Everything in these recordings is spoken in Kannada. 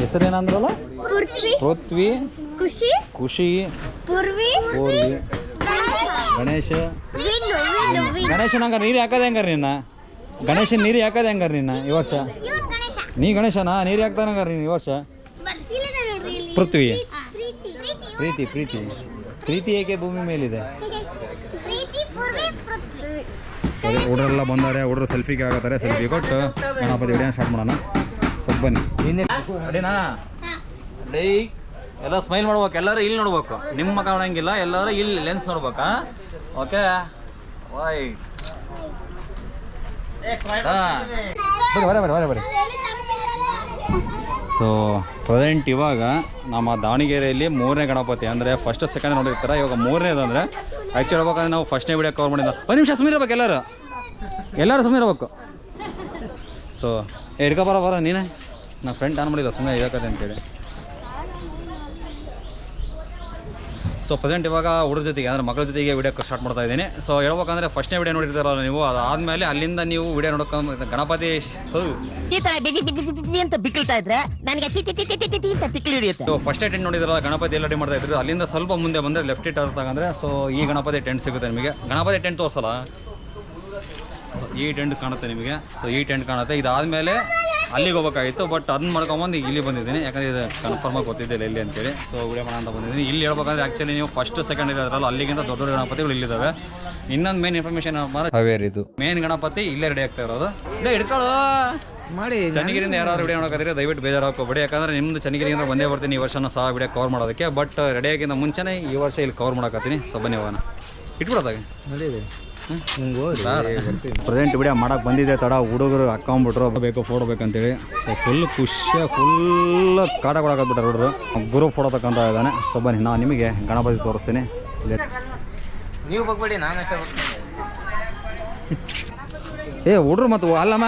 ಹೆಸರೇನಂದ್ರಲ್ಲ? ಪೃಥ್ವಿ. ಪೃಥ್ವಿ. ಖುಷಿ. ಖುಷಿ. ಪೂರ್ವಿ. ಪೂರ್ವಿ. ಗಣೇಶ. ಗಣೇಶ. ಹಂಗಾರೆ ನೀರು ಹಾಕದೆ ಹೆಂಗಾರ ನಿನ್ನ ಗಣೇಶ ನೀರು ಹಾಕದೆ ಹೆಂಗಾರ ನಿನ್ನ ಈ ವರ್ಷ? ನೀ ಗಣೇಶನ? ನೀರು ಹಾಕ್ತಾನ ಹಂಗಾರ ನೀನು ಈ ವರ್ಷ? ಪೃಥ್ವಿ. ಪ್ರೀತಿ. ಪ್ರೀತಿ. ಪ್ರೀತಿ ಏಕೆ ಭೂಮಿ ಮೇಲಿದೆ? ಸರಿ ಹುಡ್ರೆಲ್ಲ ಬಂದಾರೆ ಹುಡ್ರು ಸೆಲ್ಫಿಗೆ ಆಗತ್ತಾರೆ ಸೆಲ್ಫಿ ಕೊಟ್ಟು ಗಣಪತಿ ವಿಡಿಯೋ ಸ್ಟಾರ್ಟ್ ಮಾಡೋಣ. ಬನ್ನಿ. ಅಡಿನಾ? ಡೈ ಎಲ್ಲ ಸ್ಮೈಲ್ ಮಾಡ್ಬೇಕು ಎಲ್ಲರೂ ಇಲ್ಲಿ ನೋಡ್ಬೇಕು. ನಿಮ್ಮ ಕಾಣಂಗಿಲ್ಲ ನೋಡಂಗಿಲ್ಲ ಎಲ್ಲರೂ ಇಲ್ಲಿ ಲೆನ್ಸ್ ನೋಡ್ಬೇಕಾ ಓಕೆ ವಾಯ್ ಬರೀ ಬರೀ ಬರೀ ಬರೀ ಸೊ ಪ್ರೆಸೆಂಟ್ ಇವಾಗ ನಮ್ಮ ದಾವಣಗೆರೆಯಲ್ಲಿ ಮೂರನೇ ಗಣಪತಿ ಅಂದರೆ ಫಸ್ಟ್ ಸೆಕೆಂಡ್ ನೋಡಿರ್ತಾರೆ? ಇವಾಗ ಮೂರನೇದು ಅಂದರೆ ಆ್ಯಕ್ಚುಲಿ ಹೇಳ್ಬೇಕಂದ್ರೆ ನಾವು ಫಸ್ಟ್ನೇ ವಿಡಿಯೋ ಕವರ್ ಮಾಡಿದ್ದ. ಒಂದು ನಿಮಿಷ ಸುಮ್ಮನೆ ಇರ್ಬೇಕು ಎಲ್ಲರೂ. ಎಲ್ಲರೂ ಸುಮ್ಮನೆ ಇರ್ಬೇಕು. ಸೊ ಹಿಡ್ಕೊ ಬರೋ ಬರೋ ನೀನೇ? ನನ್ನ ಫ್ರೆಂಡ್ ಆನ್ ಮಾಡಿದ ಸುಮ್ಮನೆ ಹೇಳಕತ್ತೆ ಅಂತೇಳಿ. ಸೊ ಪ್ರೆಸೆಂಟ್ ಇವಾಗ ಹುಡುಗ ಜೊತೆಗೆ ಅಂದರೆ ಮಗಳ ಜೊತೆಗೆ ವಿಡಿಯೋ ಸ್ಟಾರ್ಟ್ ಮಾಡ್ತಾ ಇದ್ದೀನಿ. ಸೊ ಹೇಳ್ಬೇಕಂದ್ರೆ ಫಸ್ಟ್ನೇ ವಿಡಿಯೋ ನೋಡಿರ್ತಾರಲ್ಲ ನೀವು? ಅದಾದಮೇಲೆ ಅಲ್ಲಿಂದ ನೀವು ವಿಡಿಯೋ ನೋಡ್ಕೊಂಡು ಗಣಪತಿ ಅಂತ ಬಿಕ್ಕಿಳ್ತಾ ಇದ್ರೆ ನನಗೆ ಸೊ ಫಸ್ಟ್ ಟೆಂಟ್ ನೋಡಿದ್ರಲ್ಲ ಗಣಪತಿ ಎಲ್ಲ ರೆಡಿ ಮಾಡ್ತಾ ಇದ್ರು. ಅಲ್ಲಿಂದ ಸ್ವಲ್ಪ ಮುಂದೆ ಬಂದರೆ ಲೆಫ್ಟ್ ಇಟ್ ತಗಂದ್ರೆ ಸೊ ಈ ಗಣಪತಿ ಟೆಂಟ್ ಸಿಗುತ್ತೆ ನಿಮಗೆ. ಗಣಪತಿ ಟೆಂಟ್ ತೋರಿಸಲ್ಲ? ಸೊ ಈ ಟೆಂಟ್ ಕಾಣುತ್ತೆ ನಿಮಗೆ. ಸೊ ಈ ಟೆಂಟ್ ಕಾಣುತ್ತೆ. ಇದಾದಮೇಲೆ ಅಲ್ಲಿಗೆ ಹೋಗ್ಬೇಕಾಗಿತ್ತು ಬಟ್ ಅದನ್ನ ಮಾಡ್ಕೊಂಬಂದು ಈಗ ಇಲ್ಲಿ ಬಂದಿದ್ದೀನಿ. ಯಾಕಂದ್ರೆ ಇದು ಕನ್ಫರ್ಮಾಗಿ ಗೊತ್ತಿದ್ದಿಲ್ಲ ಎಲ್ಲಿ ಅಂತೇಳಿ. ಸೊ ವಿಡಿಯೋ ಮಾಡೋಣ ಅಂತ ಬಂದಿದ್ದೀನಿ. ಇಲ್ಲಿ ಹೇಳ್ಬೇಕಂದ್ರೆ ಆ್ಯಕ್ಚುಲಿ ನೀವು ಫಸ್ಟ್ ಸೆಕೆಂಡ್ ಇರೋದ್ರಲ್ಲ ಅಲ್ಲಿಗಿಂತ ದೊಡ್ಡ ದೊಡ್ಡ ಗಣಪತಿಗಳು ಇಲ್ಲಿದ್ದಾವೆ ಇನ್ನೊಂದು ಮೇನ್ ಇನ್ಫಾರ್ಮೇಷನ್ ಇದು ಮೇನ್ ಗಣಪತಿ ಇಲ್ಲೇ ರೆಡಿ ಆಗ್ತಾ ಇರೋದು. ಇಲ್ಲೇ ಹಿಡ್ಕೊಳ್ಳೋ. ಮಾಡಿ ಚನ್ನಗಿರಿಯಿಂದ ಯಾರು ವಿಡಿಯೋ ನೋಡೋಕ್ಕಾದ್ರೆ ದಯವಿಟ್ಟು ಬೇಜಾರು ಹಾಕೋಬೇಡಿ ಯಾಕಂದ್ರೆ ನಿಮ್ದು ಚನ್ನಗಿರಿಯಿಂದ ಬಂದೇ ಬರ್ತೀನಿ ಈ ವರ್ಷನೂ ಸಹ ವಿಡಿಯೋ ಕವರ್ ಮಾಡೋದಕ್ಕೆ. ಬಟ್ ರೆಡಿಯಾಗಿಂತ ಮುಂಚೆನೇ ಈ ವರ್ಷ ಇಲ್ಲಿ ಕವರ್ ಮಾಡೋಕತ್ತೀನಿ. ಸೊ ಬನ್ನಿ ಹೋಗೋಣ. ಇಟ್ಬಿಡೋದಾಗ. ಪ್ರೆಸೆಂಟ್ ವಿಡಿಯೋ ಮಾಡಕ್ಕೆ ಬಂದಿದೆ ತಡ ಹುಡುಗರು ಹಾಕೊಂಬಿಟ್ರು ಬೇಕು ಫೋಟೋ ಬೇಕಂತೇಳಿ ಸೊ ಫುಲ್ ಖುಷಿಯ ಫುಲ್ ಕಾಟ ಕೊಡಕತ್ಬಿಟ್ರೆ ಹುಡುಗರು. ಗುರು ಫೋಟೋ ತಗೊಂತ ಇದ್ದಾನೆ. ಸೊ ಬನ್ನಿ ನಾನು ನಿಮಗೆ ಗಣಪತಿ ತೋರಿಸ್ತೀನಿ. ನೀವು ಬಗ್ಬೇಡಿ ನಾನು ಅಷ್ಟೇ ಏ ಹುಡ್ರು ಮತ್ತು ಅಲ್ಲಮ್ಮ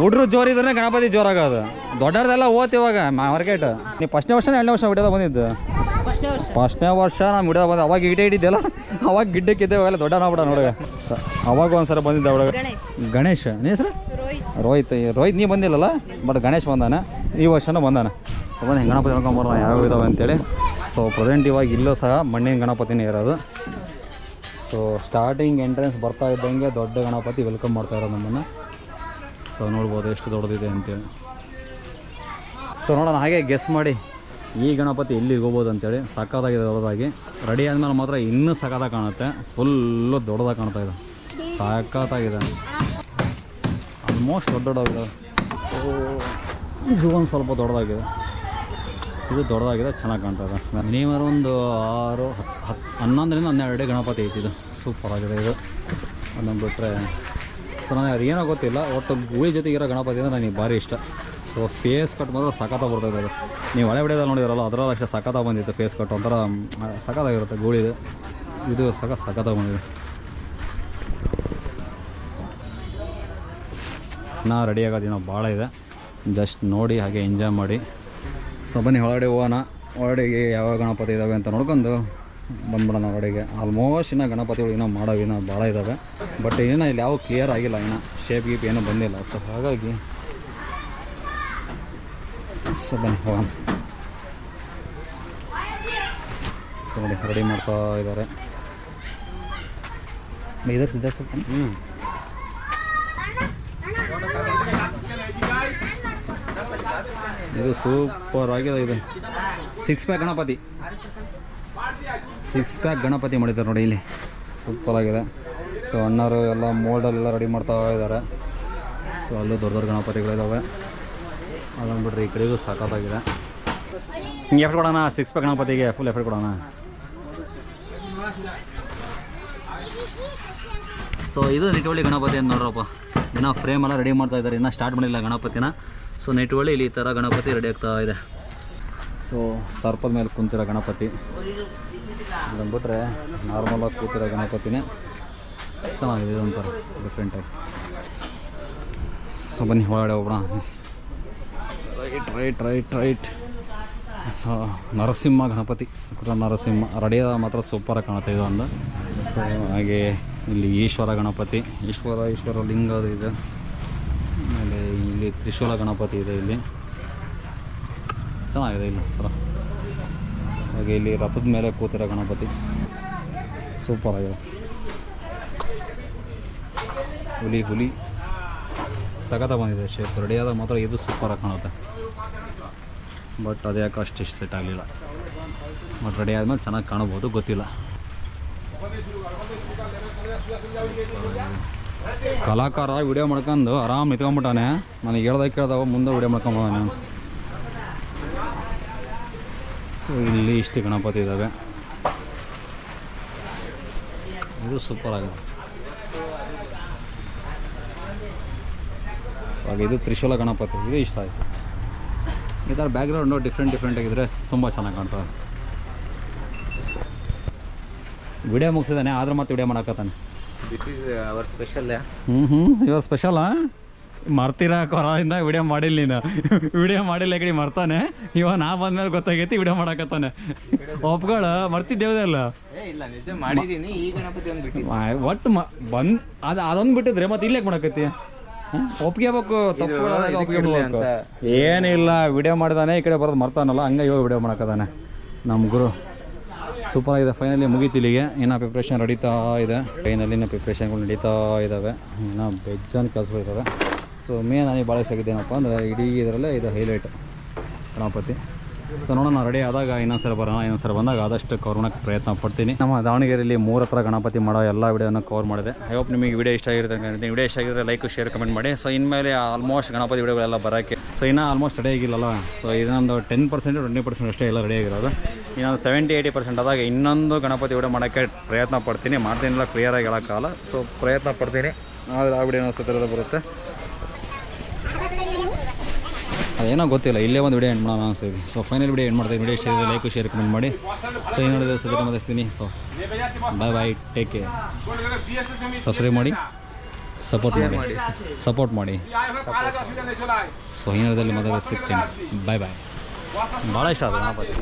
ಹುಡ್ರು ಜೋರಿದ್ರೆ ಗಣಪತಿ ಜೋರಾಗೋದು. ದೊಡ್ಡದೆಲ್ಲ ಓದ್ತಿವಾಗ ಇವಾಗ ಮಾರ್ಕೆಟ್ ನೀವು ಫಸ್ಟ್ನೇ ವರ್ಷ ಎರಡನೇ ವರ್ಷ ವಿಡಿಯೋದ ಬಂದಿದ್ದು? ಫಸ್ಟ್ನೇ ವರ್ಷ. ನಾನು ಹಿಡಿದ ಬಂದ ಅವಾಗ ಗಿಡ ಹಿಡಿದ್ದೆಲ್ಲ ಅವಾಗ ಗಿಡ್ಡಕ್ಕಿದ್ದೆ ಅವೆಲ್ಲ ದೊಡ್ಡ ನಾಬಿಡ ನೋಡುವ ಅವಾಗ ಒಂದ್ಸಲ ಬಂದಿದ್ದೆ ಅವಳಗ ಗಣೇಶ್. ನೀ ಸರ್ ರೋಹಿತ್. ರೋಹಿತ್ ನೀ ಬಂದಿಲ್ಲಲ್ಲ? ಬಟ್ ಗಣೇಶ್ ಬಂದಾನೆ. ಈ ವರ್ಷನೂ ಬಂದಾನೆ. ಸೊ ಬಂದು ಗಣಪತಿ ನೋಡ್ಕೊಂಬರೋಣ ಯಾವ ಇದಾವೆ ಅಂತೇಳಿ. ಸೊ ಪ್ರೆಸೆಂಟ್ ಇವಾಗ ಇಲ್ಲೂ ಸಹ ಮಣ್ಣಿನ ಗಣಪತಿನೇ ಇರೋದು. ಸೊ ಸ್ಟಾರ್ಟಿಂಗ್ ಎಂಟ್ರೆನ್ಸ್ ಬರ್ತಾ ಇದ್ದಂಗೆ ದೊಡ್ಡ ಗಣಪತಿ ವೆಲ್ಕಮ್ ಮಾಡ್ತಾ ಇರೋದು ನಮ್ಮನ್ನು. ಸೊ ನೋಡ್ಬೋದು ಎಷ್ಟು ದೊಡ್ಡದಿದೆ ಅಂತೇಳಿ. ಸೊ ನೋಡೋಣ ಹಾಗೆ ಗೆಸ್ ಮಾಡಿ. ಈ ಗಣಪತಿ ಎಲ್ಲಿಗೆ ಹೋಗ್ಬೋದು ಅಂತೇಳಿ ಸಕ್ಕತ್ತಾಗಿದೆ ದೊಡ್ಡದಾಗಿ ರೆಡಿ ಆದಮೇಲೆ ಮಾತ್ರ ಇನ್ನೂ ಸಕ್ಕತ್ತಾಗಿ ಕಾಣುತ್ತೆ. ಫುಲ್ಲು ದೊಡ್ಡದಾಗಿ ಕಾಣ್ತಾ ಇದೆ. ಸಕ್ಕತ್ತಾಗಿದೆ ಆಲ್ಮೋಸ್ಟ್ ದೊಡ್ಡ ದೊಡ್ಡದಾಗಿದೆ ಇದು ಒಂದು ಸ್ವಲ್ಪ ದೊಡ್ಡದಾಗಿದೆ. ಇದು ದೊಡ್ಡದಾಗಿದೆ, ಚೆನ್ನಾಗಿ ಕಾಣ್ತಾ ಇದೆ. ಮಿನಿಮಮ್ ಒಂದು ಆರು ಹತ್ತು ಹತ್ತು ಹನ್ನೊಂದರಿಂದ ಹನ್ನೆರಡು ಗಣಪತಿ ಐತಿ ಇದು. ಸೂಪರ್ ಆಗಿದೆ ಇದು. ಅದನ್ನು ಬಿಟ್ಟರೆ ಸೊ ನನಗೆ ಅದೇನೋ ಗೊತ್ತಿಲ್ಲ. ಒಟ್ಟು ಗುಳಿ ಜೊತೆಗಿರೋ ಗಣಪತಿ ಅಂದರೆ ನನಗೆ ಭಾರಿ ಇಷ್ಟ. ಸೊ ಫೇಸ್ ಕಟ್ ಮಾತ್ರ ಸಖತ್ತಾಗಿ ಬರ್ತದೆ ಅದು ನೀವು ಹಳೆ ವಿಡಿಯೋದಲ್ಲಿ ನೋಡಿದಾರಲ್ಲ ಅದರಲ್ಲಿ ಅಷ್ಟೇ ಸಖತ್ತಾಗಿ ಬಂದಿತ್ತು ಫೇಸ್ ಕಟ್ ಒಂಥರ ಸಖತ್ತಾಗಿರುತ್ತೆ ಗೂಳಿದು ಇದು. ಸಖ, ಸಖತ್ತಾಗಿ ಬಂದಿದೆ. ನಾ ರೆಡಿ ಆಗೋದಿನ ಭಾಳ ಇದೆ. ಜಸ್ಟ್ ನೋಡಿ, ಹಾಗೆ ಎಂಜಾಯ್ ಮಾಡಿ. ಸೊ ಬನ್ನಿ, ಹೊರಗಡೆ ಹೋಗೋಣ. ಹೊರಡಿಗೆ ಯಾವ ಗಣಪತಿ ಇದ್ದಾವೆ ಅಂತ ನೋಡ್ಕೊಂಡು ಬಂದ್ಬಿಡೋಣ ಹೊರಡಿಗೆ ಆಲ್ಮೋಸ್ಟ್ ಇನ್ನೂ ಗಣಪತಿಗಳು ಇನ್ನೂ ಮಾಡೋವು ಇನ್ನೂ ಭಾಳ ಇದ್ದಾವೆ ಬಟ್ ಇನ್ನೂ ಇಲ್ಲಿ ಯಾವ ಕ್ಲಿಯರ್ ಆಗಿಲ್ಲ, ಇನ್ನೂ ಶೇಪ್ ಗೀಪ್ ಏನೂ ಬಂದಿಲ್ಲ. ಸೊ ಹಾಗಾಗಿ ಸೊ ಬನ್ನಿ ಹೋಗೋಣ ಸೊ ನೋಡಿ ರೆಡಿ ಮಾಡ್ತಾ ಇದ್ದಾರೆ. ಇದೆ ಸಿದ್ಧ ಸ್ವಲ್ಪ ಹ್ಞೂ ಇದು ಸೂಪರ್ ಆಗಿದೆ ಇದು. Six pack Ganapati. Six pack Ganapati ಮಾಡಿದ್ದಾರೆ ನೋಡಿ ಇಲ್ಲಿ. ಸೂಪರ್ ಆಗಿದೆ. ಸೊ ಅಣ್ಣರು ಎಲ್ಲ ಮೋಲ್ಡಲ್ಲೆಲ್ಲ ರೆಡಿ ಮಾಡ್ತಾ ಇದ್ದಾರೆ. ಸೊ ಅಲ್ಲೂ ದೊಡ್ಡ ದೊಡ್ಡ ಗಣಪತಿಗಳಿದ್ದಾವೆ ಅದನ್ನು ಬಿಡ್ರಿ, ಈ ಕಡೆಗೂ ಸಾಕಾಗಿದೆ ಹಿಂಗೆ ಎಫರ್ಟ್ ಕೊಡೋಣ ಸಿಕ್ಸ್ ಪ್ಯಾಕ್ ಗಣಪತಿಗೆ ಫುಲ್ ಎಫರ್ಟ್ ಕೊಡೋಣ. ಸೊ ಇದು ನಿಟವಳ್ಳಿ ಗಣಪತಿ ಅಂತ ನೋಡ್ರಪ್ಪ. ಇನ್ನೂ ಫ್ರೇಮ್ ಎಲ್ಲ ರೆಡಿ ಮಾಡ್ತಾ ಇದ್ದಾರೆ. ಇನ್ನೂ ಸ್ಟಾರ್ಟ್ ಮಾಡಿಲ್ಲ ಗಣಪತಿನ. ಸೊ ನಿಟವಳ್ಳಿ ಇಲ್ಲಿ ಈ ಥರ ಗಣಪತಿ ರೆಡಿ ಆಗ್ತಾ ಇದೆ. ಸೊ ಸರ್ಪದ ಮೇಲೆ ಕುಂತಿರೋ ಗಣಪತಿ. ಅದನ್ನು ಬಿಟ್ಟರೆ ನಾರ್ಮಲಾಗಿ ಕೂತಿರೋ ಗಣಪತಿನೇ ಚೆನ್ನಾಗಿದೆ ಇದೊಂಥರ ಡಿಫ್ರೆಂಟಾಗಿ ಸೊ ಬನ್ನಿ, ಒಳಗಡೆ ಹೋಗೋಣ right right right right. So, Narasimha Ganapati Narasimha ರೆಡಿಯಾದ ಮಾತ್ರ ಸೂಪರಾಗಿ ಕಾಣುತ್ತೆ ಇದು ಒಂದು. ಸೊ ಹಾಗೆ ಇಲ್ಲಿ ಈಶ್ವರ ಗಣಪತಿ, ಈಶ್ವರ ಈಶ್ವರ ಲಿಂಗ ಇದೆ. ಆಮೇಲೆ ಇಲ್ಲಿ ತ್ರಿಶೂಲ ಗಣಪತಿ ಇದೆ ಇಲ್ಲಿ. ಚೆನ್ನಾಗಿದೆ ಇಲ್ಲಿ ಹತ್ರ. ಹಾಗೆ ಇಲ್ಲಿ ರಥದ ಮೇಲೆ ಕೂತಿರೋ ಗಣಪತಿ. ಸೂಪರ್ ಆಗಿದೆ. ಹುಲಿ ಹುಲಿ. ಸಖತ ಬಂದಿದೆ ಶೇಪ್. ರೆಡಿಯಾದ ಮಾತ್ರ ಇದು ಸೂಪರಾಗಿ ಕಾಣುತ್ತೆ. ಬಟ್ ಅದು ಯಾಕೆ ಅಷ್ಟು ಸೆಟ್ ಆಗಲಿಲ್ಲ. ಬಟ್ ರೆಡಿ ಆದಮೇಲೆ ಚೆನ್ನಾಗಿ ಕಾಣಬೋದು, ಗೊತ್ತಿಲ್ಲ. ಕಲಾಕಾರ ವಿಡಿಯೋ ಮಾಡ್ಕೊಂಡು ಆರಾಮ್ ನಿತ್ಕೊಂಡ್ಬಿಟ್ಟಾನೆ. ನನಗೆ ಹೇಳ್ದಾಗ ಕೇಳ್ದಾಗ ಮುಂದೆ ವಿಡಿಯೋ ಮಾಡ್ಕೊಂಬೋದಾನೆ ಸೊ ಇಲ್ಲಿ ಇಷ್ಟು ಗಣಪತಿ ಇದ್ದಾವೆ ಇದು ಸೂಪರ್ ಆಗಿದೆ. ಹಾಗೆ ಇದು ತ್ರಿಶೂಲ ಗಣಪತಿ. ಇದು ಇಷ್ಟ ಆಯಿತು. ಈ ಥರ ಬ್ಯಾಕ್ಗ್ರೌಂಡು ಡಿಫ್ರೆಂಟ್ ಡಿಫ್ರೆಂಟ್ ಆಗಿದ್ದರೆ ತುಂಬ ಚೆನ್ನಾಗಿ ಕಾಣ್ತದೆ. ವಿಡಿಯೋ ಮುಗಿಸಿದ್ದಾನೆ ಆದ್ರೆ ಮತ್ತೆ ವಿಡಿಯೋ ಮಾಡಾಕತ್ತಾನೆ. ದಿಸ್ ಇಸ್ ಅವರ್ ಸ್ಪೆಷಲ್ ಹ್ಞೂ ಹ್ಞೂ ಇವಾಗ ಸ್ಪೆಷಲಾ ಮರ್ತೀರಾ ಕೊರದಿಂದ ವಿಡಿಯೋ ಮಾಡಿಲ್ಲ ನೀನು? ವಿಡಿಯೋ ಮಾಡಿಲ್ಲ ಕಡೆ ಮರ್ತಾನೆ. ಇವಾಗ ನಾ ಬಂದ್ಮೇಲೆ ಗೊತ್ತಾಗೈತಿ ವಿಡಿಯೋ ಮಾಡಾಕತ್ತಾನೆ. ಒಪ್ಗಳು ಮರ್ತಿದ್ದೇವೆ ಅಲ್ಲ ಏ ಇಲ್ಲ ನಿಜ ಮಾಡಿದೀನಿ ಈ ಗಣಪತಿ ಒಂದು ಬಿಟ್ಟಿದ್ದು. ಆ, ಒಟ್ಟು ಬಂದು ಅದು ಅದೊಂದು ಬಿಟ್ಟಿದ್ರೆ ಮತ್ತೆ ಇಲ್ಲೇ ಮಾಡಕತ್ತಿ? ಒಪ್ಪಿಗೆ ಬೇಕು ತಪ್ಪು. ಏನಿಲ್ಲ ವಿಡಿಯೋ ಮಾಡಿದಾನೆ ಈ ಕಡೆ ಬರೋದು ಮರ್ತಾನಲ್ಲ ಹಂಗೆ ಇವಾಗ ವಿಡಿಯೋ ಮಾಡೋಕ್ಕದಾನೆ ನಮ್ಮ ಗುರು. ಸೂಪರ್ ಆಗಿದೆ ಫೈನಲಿ ಮುಗೀತಿಲ್ಲಿಗೆ ಇನ್ನೂ ಪ್ರಿಪ್ರೇಷನ್ ನಡೀತಾ ಇದೆ. ಫೈನಲಿ ಇನ್ನೂ ಪ್ರಿಪ್ರೇಷನ್ಗಳು ನಡೀತಾ ಇದ್ದಾವೆ ಇನ್ನೂ ಬೆಜ್ಜಾನ್ ಕೆಲಸಗಳು ಇದ್ದಾವೆ ಸೊ ಮೇನ್ ನನಗೆ ಭಾಳ ಇಷ್ಟ ಆಗಿದ್ದೇನಪ್ಪ ಅಂದರೆ ಇಡೀ ಇದರಲ್ಲೇ ಇದು ಹೈಲೈಟ್ ಗಣಪತಿ. ಸೊ ನೋಡೋಣ ರೆಡಿ ಆದಾಗ ಇನ್ನೊಂದ್ಸಲ ಬರೋಣ, ಇನ್ನೊಂದ್ಸಲ ಬಂದಾಗ ಆದಷ್ಟು ಕವರ್ ಮಾಡೋಕ್ಕೆ ಪ್ರಯತ್ನ ಪಡ್ತೀನಿ. ನಮ್ಮ ದಾವಣಗೆರೆಯಲ್ಲಿ ಮೂರು ಹತ್ರ ಗಣಪತಿ ಮಾಡೋ ಎಲ್ಲ ವಿಡಿಯೋನ ಕವರ್ ಮಾಡಿದೆ. ಐ ಹೋಪ್ ನಿಮಗೆ ವಿಡಿಯೋ ಇಷ್ಟ ಆಗಿರುತ್ತೆ ಅಂತ ವಿಡಿಯೋ ಇಷ್ಟ ಆಗಿದ್ರೆ ಲೈಕ್ ಶೇರ್ ಕಮೆಂಟ್ ಮಾಡಿ. ಸೊ ಇನ್ಮೇಲೆ ಆಲ್ಮೋಸ್ಟ್ ಗಣಪತಿ ವಿಡಿಯೋಗಳೆಲ್ಲ ಬರೋಕ್ಕೆ. ಸೊ ಇನ್ನೂ ಆಲ್ಮೋಸ್ಟ್ ರೆಡಿ ಆಗಿಲ್ಲಲ್ಲ? ಸೊ ಇದೊಂದು ಟೆನ್ ಪರ್ಸೆಂಟ್ ಟ್ವೆಂಟಿ ಪರ್ಸೆಂಟ್ ಅಷ್ಟೇ ಎಲ್ಲ ರೆಡಿ ಆಗಿರೋದು. ಇನ್ನೊಂದು ಸೆವೆಂಟಿ ಏಯ್ಟಿ ಪರ್ಸೆಂಟ್ ಆದಾಗ ಇನ್ನೊಂದು ಗಣಪತಿ ವಿಡಿಯೋ ಮಾಡೋಕ್ಕೆ ಪ್ರಯತ್ನ ಪಡ್ತೀನಿ. ಮಾಡ್ತೀನಿಲ್ಲ ಕ್ಲಿಯರಾಗಿ ಹೇಳೋಕ್ಕಾಗಲ್ಲ. ಸೊ ಪ್ರಯತ್ನ ಪಡ್ತೀನಿ. ಆದರೆ ಆ ವಿಡಿಯೋ ಸತ್ತಿರೋದು ಬರುತ್ತೆ. ಅದೇನೋ ಗೊತ್ತಿಲ್ಲ, ಇಲ್ಲೇ ಒಂದು ವಿಡಿಯೋ ಎಂಡ್ ಮಾಡೋಣ ಅನಿಸ್ತಿದೆ. ಸೊ ಫೈನಲ್ ವಿಡಿಯೋ ಎಂಡ್ ಮಾಡ್ತೀವಿ ವಿಡಿಯೋ ಇಷ್ಟ ಲೈಕ್ ಶೇರ್ ಕಮೆಂಟ್ ಮಾಡಿ. ಸೊ ಏನು ನೋಡಿದ್ರೆ ಸದ್ಯ ಮದಿಸ್ತೀನಿ so bye bye take care subscribe ಮಾಡಿ. ಸಪೋರ್ಟ್ ಮಾಡಿ. ಸಪೋರ್ಟ್ ಮಾಡಿ. ಸೊ ಹಿನ್ನೆಲೆಯಲ್ಲಿ ಮೊದಲು ಸಿಗ್ತೀನಿ. ಬಾಯ್ ಬಾಯ್ ಭಾಳ ಇಷ್ಟ ಗಣಪತಿ.